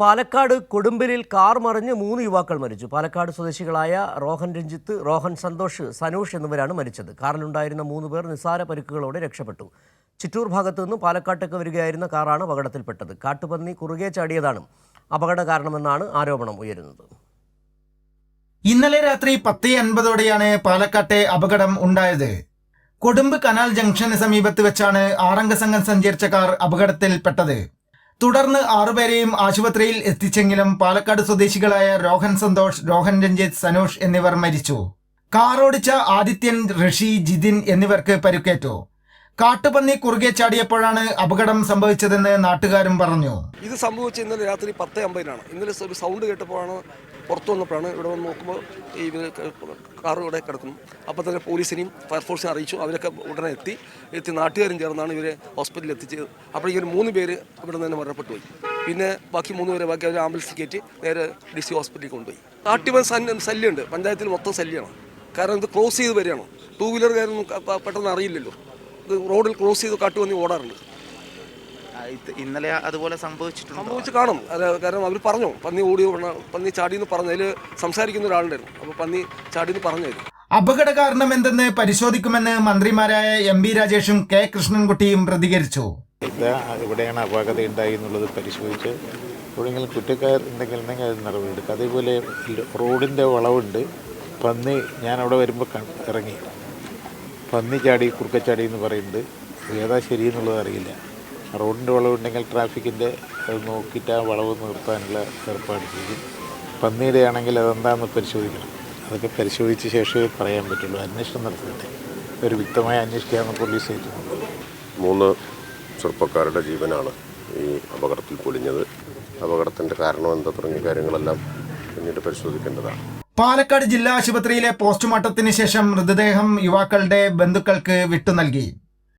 Palakkad കൊടുമ്പിലിൽ car മറിഞ്ഞ് മൂന്ന് യുവാക്കൾ മരിച്ചു. പാലക്കാട് സ്വദേശികളായ റോഹൻ രഞ്ജിത്ത് റോഹൻ സന്തോഷ് സനൂഷ് എന്നിവരാണ് മരിച്ചത്. കാറിലുണ്ടായിരുന്ന മൂന്ന് പേർ നിസ്സാര പരിക്കുകളോടെ രക്ഷപ്പെട്ടു. ചിറ്റൂർ ഭാഗത്തു നിന്നും പാലക്കാട്ടേക്ക് വരികയായിരുന്ന കാറാണ് അപകടത്തിൽപ്പെട്ടത്. കാട്ടുപന്നി കുറുകെ ചാടിയതാണ് അപകട കാരണമെന്നാണ് ആരോപണം ഉയരുന്നത്. ഇന്നലെ രാത്രി പത്ത് അൻപതോടെയാണ് പാലക്കാട്ടെ അപകടം ഉണ്ടായത്. കൊടുമ്പ് കനാൽ ജംഗ്ഷന് സമീപത്ത് വെച്ചാണ് ആറംഗ സംഘം സഞ്ചരിച്ച കാർ അപകടത്തിൽപ്പെട്ടത്. തുടർന്ന് ആറുപേരെയും ആശുപത്രിയിൽ എത്തിച്ചെങ്കിലും പാലക്കാട് സ്വദേശികളായ രോഹൻ സന്തോഷ് രോഹൻ രഞ്ജിത്ത് സനോഷ് എന്നിവർ മരിച്ചു. കാറോടിച്ച ആദിത്യൻ ഋഷി ജിതിൻ എന്നിവർക്ക് പരിക്കേറ്റു. കാട്ടുപന്നി കുറുകെ ചാടിയപ്പോഴാണ് അപകടം സംഭവിച്ചതെന്ന് നാട്ടുകാരും പറഞ്ഞു. ഇത് സംഭവിച്ച ഇന്നലെ രാത്രി പത്ത് അമ്പതിനാണ്. ഇന്നലെ ഒരു സൗണ്ട് കേട്ടപ്പോഴാണ് പുറത്തു വന്നപ്പോഴാണ് ഇവിടെ വന്ന് നോക്കുമ്പോൾ ഈ കാർ ഇവിടെ കിടക്കുന്നു. അപ്പോൾ തന്നെ പോലീസിനെയും ഫയർഫോഴ്സിനെ അറിയിച്ചു. അവരൊക്കെ ഉടനെ എത്തി. എത്തി നാട്ടുകാരും ചേർന്നാണ് ഇവരെ ഹോസ്പിറ്റലിൽ എത്തിച്ചത്. അപ്പോൾ ഈ ഒരു മൂന്ന് പേര് ഇവിടെ നിന്ന് മരണപ്പെട്ടു പോയി. പിന്നെ ബാക്കി മൂന്ന് പേരെ ബാക്കി അവർ ആംബുലൻസ് കയറ്റി നേരെ ഡി സി ഹോസ്പിറ്റലിൽ കൊണ്ടുപോയി. കാട്ടിവൻ ശല്യമുണ്ട്. പഞ്ചായത്തിൽ മൊത്തം ശല്യമാണ്. കാരണം ഇത് ക്ലോസ് ചെയ്ത് വരികയാണ്. ടൂ വീലറുകാരൊന്നും പെട്ടെന്ന് അറിയില്ലല്ലോ. റോഡിൽ ക്രോസ് ചെയ്ത് കാട്ടുപന്നി ഓടാറുണ്ട്. ഇന്നലെ അതുപോലെ സംഭവിച്ചിട്ടുണ്ട്? സംഭവിച്ച് കാണും. അത് കാരണം അവർ പറഞ്ഞു പന്നി ഓടി പന്നി ചാടി എന്ന് പറഞ്ഞു അതിൽ സംസാരിക്കുന്ന ഒരാളുണ്ടായിരുന്നു. അപ്പോൾ പന്നി ചാടി എന്ന് പറഞ്ഞു അപകട കാരണം എന്തെന്ന് പരിശോധിക്കുമെന്ന് മന്ത്രിമാരായ എം ബി രാജേഷും കെ കൃഷ്ണൻകുട്ടിയും പ്രതികരിച്ചു. എവിടെയാണ് ഇവിടെയാണ് അപാകത ഉണ്ടായി എന്നുള്ളത് പരിശോധിച്ച് എവിടെയെങ്കിലും കുറ്റക്കാർ എന്തെങ്കിലും ഉണ്ടെങ്കിൽ അത് നടപടിയെടുക്കുക അതേപോലെ റോഡിന്റെ റോഡിന്റെ വളവുണ്ട്. പന്നി ഞാൻ അവിടെ വരുമ്പോൾ ഇറങ്ങി. പന്നി ചാടി കുറുക്കച്ചാടി എന്ന് പറയുന്നുണ്ട് ഏതാ ശരി എന്നുള്ളത് അറിയില്ല. റോഡിന്റെ വളവുണ്ടെങ്കിൽ ട്രാഫിക്കിന്റെ അത് നോക്കിയിട്ട് ആ വളവ് നിർത്താനുള്ള ഏർപ്പാട് ചെയ്യും. പന്നിയുടെ ആണെങ്കിൽ അതെന്താണെന്ന് പരിശോധിക്കണം. അതൊക്കെ പരിശോധിച്ച ശേഷമേ പറയാൻ പറ്റുള്ളൂ. അന്വേഷണം നടത്തട്ടെ. ഒരു വ്യക്തമായി അന്വേഷിക്കാമെന്ന് പോലീസ് ഏറ്റുന്നുണ്ട് മൂന്ന് ചെറുപ്പക്കാരുടെ ജീവനാണ് ഈ അപകടത്തിൽ പൊലിഞ്ഞത്. അപകടത്തിന്റെ കാരണം എന്താ തുടങ്ങിയ കാര്യങ്ങളെല്ലാം പിന്നീട് പരിശോധിക്കേണ്ടതാണ്. പാലക്കാട് ജില്ലാ ആശുപത്രിയിലെ പോസ്റ്റ്മോർട്ടത്തിന് ശേഷം മൃതദേഹം യുവാക്കളുടെ ബന്ധുക്കൾക്ക് വിട്ടു നൽകി.